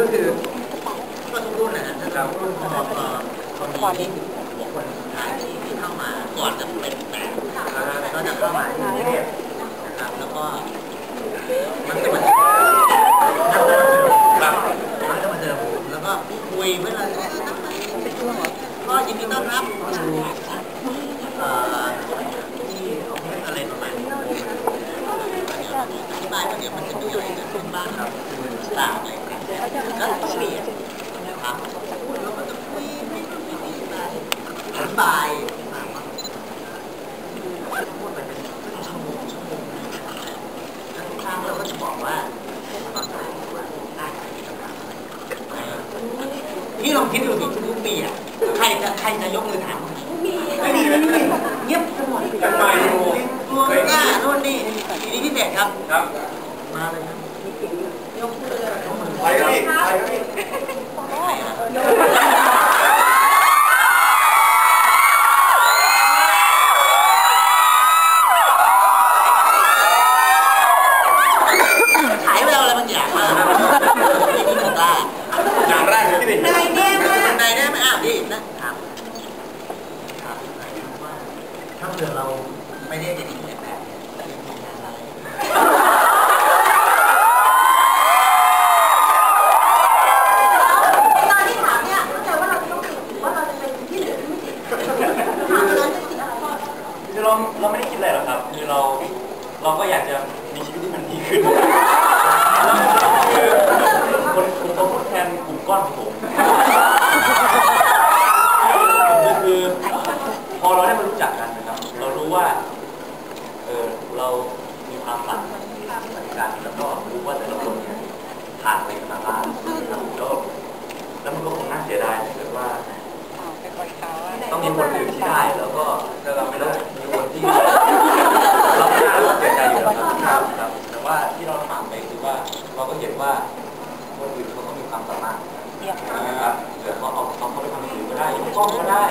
ก็คือก็ทุกรุ่นนะฮะถ้าเรารุ่นพอพอพอมีที่บุคคลท้ายที่เข้ามาก่อนจะเป็นแปดก็จะเข้ามาที่เรียบนะครับแล้วก็มันจะมาเจอครับมันจะมาเจอมแล้วก็คุยเมื่อเรก็ยินดีต้อนรับที่อะไรประนาณนี้อธิบายว่าเดี๋ยวมันจะมีอะไรเกิดขึ้นบ้างครับ ตามอะไรกันก็เปลี่ยนนะครับแล้วก็จะคุยไม่รู้ไม่ดีไปอธิบายพูดไปเป็นชั่วโมงชั่วโมงนึงแล้วทุกครั้งเราก็จะบอกว่าตอนไหนว่าได้ใครมีคำอะไรพี่ลองคิดดูสิทุกปีอะใครจะใครจะยกมือถามไม่มีไม่มีเงียบกันหมดกันไปดูกลัวกล้าโน่นนี่ทีนี้พิเศษครับครับ มาเลยครับ ยกมือยกมือ ไปกันดิไปกันดิ ขายไปเอาอะไรบางอย่างมาไม่มีกล้า อย่างแรกเลยพี่ดิ นายแน่มากนายแน่ไม่อ้าวดินะถามถามว่าถ้าเผื่อเราไม่ได้จะดีแบบแบบเนี่ยจะมีงานอะไร ตอนที่ถามเนี่ยเข้าใจว่าเราจะต้องติดหรือว่าเราจะเป็นที่เหลือที่ไม่ติดถามตอนนั้นจะติดอะไร คือ เราเราไม่ได้คิดอะไรหรอกครับ คือเราเราก็อยากจะมีชีวิตที่มันดีขึ้นคือคนคนเขาพูดแทนกลุ่มก้อนของผมคือคือพอเราได้มารู้จักกันนะครับ เรารู้ว่าเออเรามีความฝันเหมือนกันแล้วก็รู้ว่าแต่ละคนเนี่ยผ่านอะไรกันมาบ้างนะครับแล้วแล้วมันก็คงน่าเสียดายถ้าเกิดว่าต้องมีคนอื่นที่ได้แล้วก็เราไม่ต้อ เราก็เห็นว่าคนอื่นเขาก็มีความสามารถนะครับเดี๋ยวเขาเอาเขาเข้าไปทำอย่างอื่นก็ได้ยกกล้องก็ได้